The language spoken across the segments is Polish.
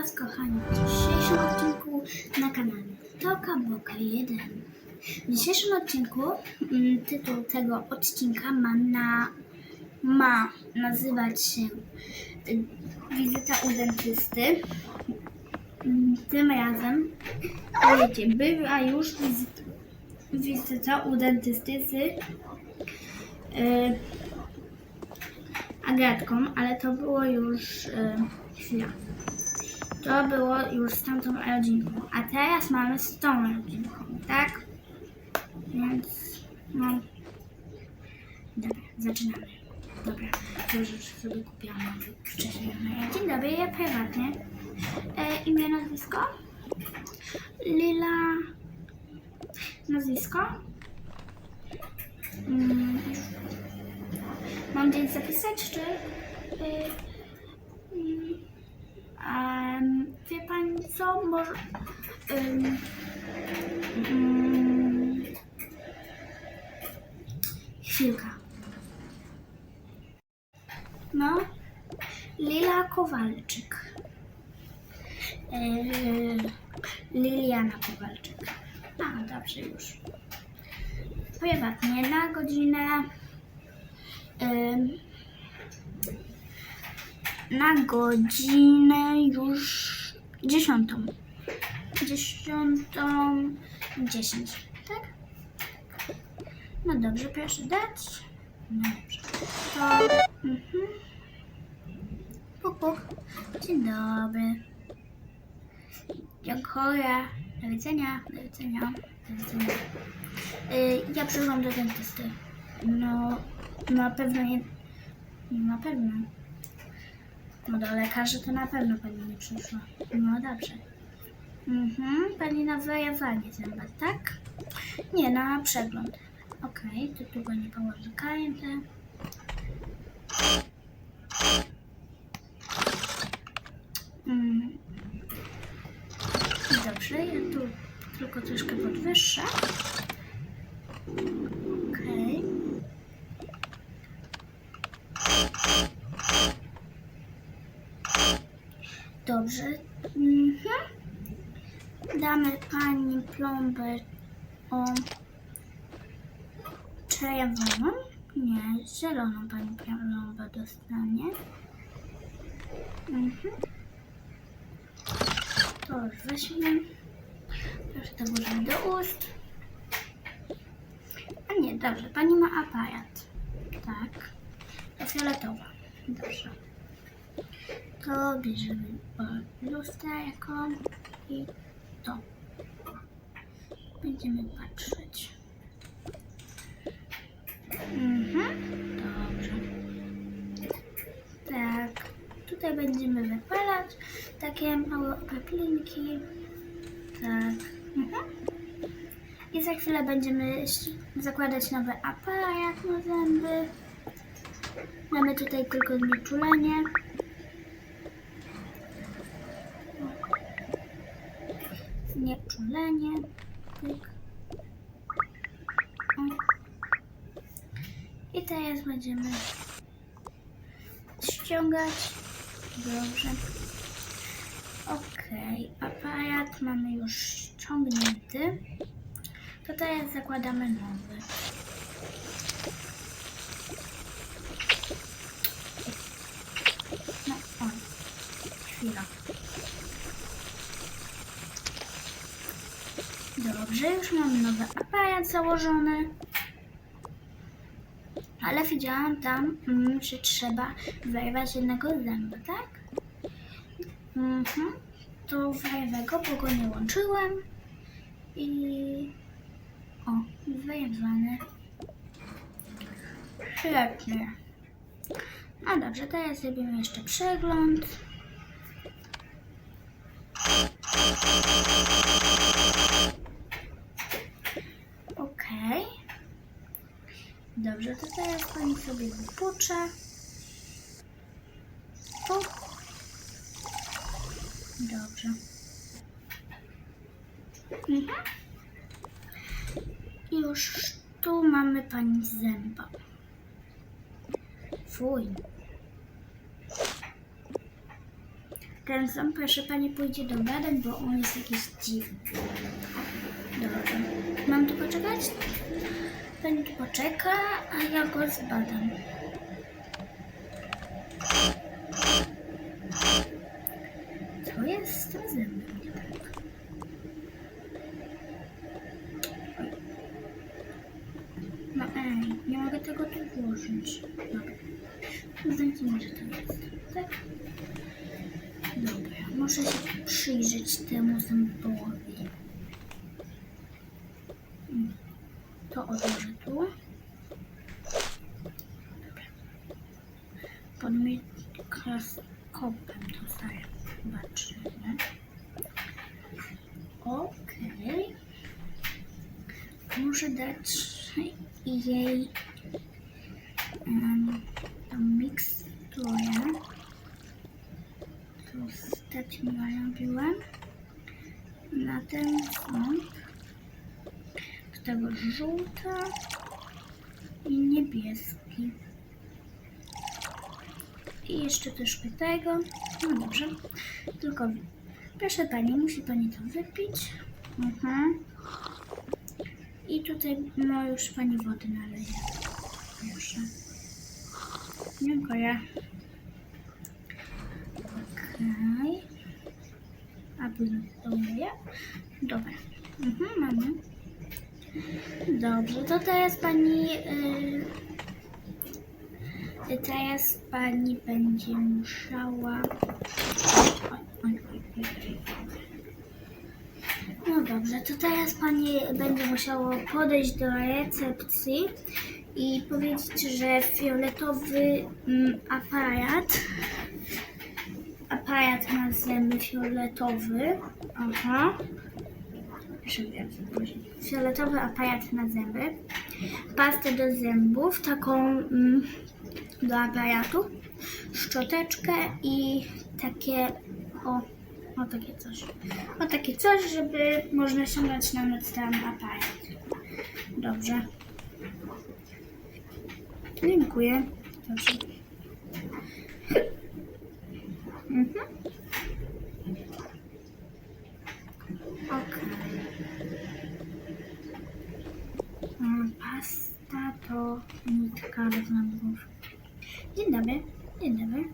Was kochani w dzisiejszym odcinku na kanale Toka Boka 1. W dzisiejszym odcinku mm, tytuł tego odcinka ma, na, ma nazywać się y, Wizyta u dentysty. Mm, Tym razem, wiecie, była już wizyta, wizyta u dentysty z y, Agatką, ale to było już y, chwila. To było już z tamtą rodzinką, a teraz mamy z tą rodzinką, tak? Więc no. Dobra, zaczynamy. Dobra, to już sobie kupiłam wcześniej. Dzień dobry, ja prywatnie. E, imię, nazwisko? Lila. Nazwisko? Mm. Mam dzień zapisać, czy... y, em, wie pani co, może... ym, mm, chwilka. No, Lila Kowalczyk. Liliana Kowalczyk. A, dobrze już. Prywatnie na godzinę Ym, na godzinę już dziesiątą. Dziesiątą dziesięć, tak? No dobrze, proszę dać. No dobrze. To... Mhm. Puk, puk. Dzień dobry. Dziękuję. Do widzenia. Do widzenia. Do widzenia. Y, ja przyszłam do dentysty. No, na pewno nie. Na pewno. No do lekarzy to na pewno pani nie przyszła. No dobrze. Mhm, pani na wyjawanie zęba, tak? Nie, na przegląd. Okej, to tu pani położy kajętę. Mm. Dobrze, ja tu tylko troszkę podwyższę. Okej. Dobrze. Mhm. Damy pani plombę o czerwoną. Nie, zieloną pani plombę dostanie. Mhm. To już weźmie. Proszę to włożyć do ust. A nie, dobrze, pani ma aparat. Tak. To fioletowa. Dobrze. To bierzemy lusterko i to. Będziemy patrzeć. Mhm. Dobrze. Tak. Tutaj będziemy wypalać takie małe opaplinki. Tak. Mhm. I za chwilę będziemy zakładać nowy aparat na zęby. Mamy tutaj tylko znieczulenie. O. I teraz będziemy ściągać. Dobrze. Okej, aparat mamy już ściągnięty. To teraz zakładamy nowy. No, oj, chwila. Dobrze, już mamy nowy aparat założony. Ale widziałam tam, mm, że trzeba wyrwać jednego zęba, tak? Mhm. To wyrwę go, bo go nie łączyłem. I... O, wyrwane. Świetnie. No dobrze, teraz zrobimy jeszcze przegląd. Okej. Dobrze, to teraz pani sobie wypuczę. Tu. Dobrze. Mhm. Już tu mamy pani zęba. Fuj. ten ząb, proszę pani, pójdzie do badań, bo on jest jakiś dziwny. Dobrze. Mam tu poczekać? Pani poczeka, a ja go zbadam. Co jest z tym zębem? No ej, nie mogę tego tu włożyć. Dobra. Uznajmy, że to jest. Tak? Dobra, muszę się przyjrzeć temu zębowi. Mm, To odłożę tu. Dobra. Pod mikroskopem to sobie zobaczymy. Okej. Muszę dać jej um, tą miksturę. To ostatnio robiłam na ten ząb. Z tego żółta i niebieski. I jeszcze troszkę tego. No dobrze. Tylko proszę Pani, musi Pani to wypić. Mhm. I tutaj no już Pani wody naleje. Proszę. Dziękuję. Okej. A wylutuję. Dobra. Mhm, mamy. Dobrze, to teraz pani. Yy, teraz pani będzie musiała. No dobrze, to teraz pani będzie musiała podejść do recepcji i powiedzieć, że fioletowy mm, aparat aparat na zęby fioletowy. Aha. Fioletowy aparat na zęby. Pastę do zębów, taką mm, do aparatu. Szczoteczkę i takie o, o takie coś. O takie coś, żeby można ściągnąć na noc ten aparat. Dobrze. Dziękuję. Dobrze. Mhm. Okej. Mm, Pasta to nitka do zębów. Dzień dobry. Dzień dobry.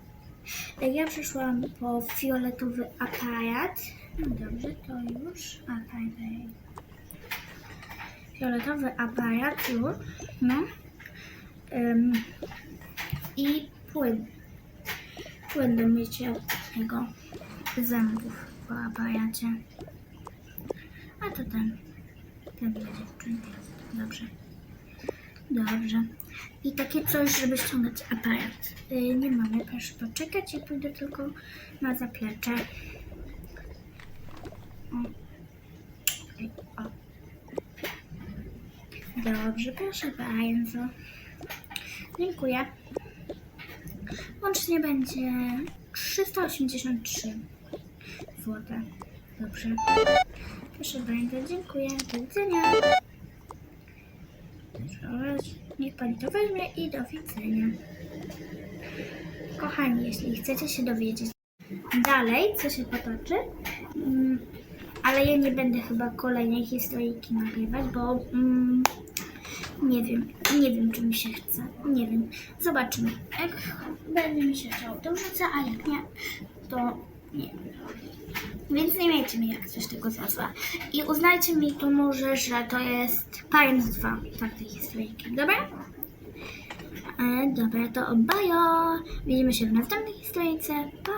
E, Ja przyszłam po fioletowy aparat. No dobrze, to już. A, tak, tak. Fioletowy aparat już. No. Ym, I płyn. Płyn do mycia tego zębów po aparacie. A to ten. Ten dla dziewczyn. Dobrze. Dobrze. I takie coś, żeby ściągać aparat. Yy, nie mamy, proszę poczekać. Ja pójdę tylko na zaplecze. O. O. Dobrze, proszę bardzo. Dziękuję. Łącznie będzie 383 zł. Dobrze. Proszę bardzo, dziękuję. Do widzenia. Dobrze, Niech pani to weźmie i do widzenia. Kochani, jeśli chcecie się dowiedzieć dalej, co się potoczy, mm, ale ja nie będę chyba kolejnej historyjki nagrywać, bo mm, nie wiem, nie wiem, czy mi się chce. Nie wiem. Zobaczymy. Jak będzie mi się chciało, to wrzucę, a jak nie, to nie. Więc nie miejcie mi jak coś tego za zła. I uznajcie mi tu może, że to jest Parents 2 tak tej historyjki. Dobra? E, dobra, to bajo. Widzimy się w następnej historyjce. Pa!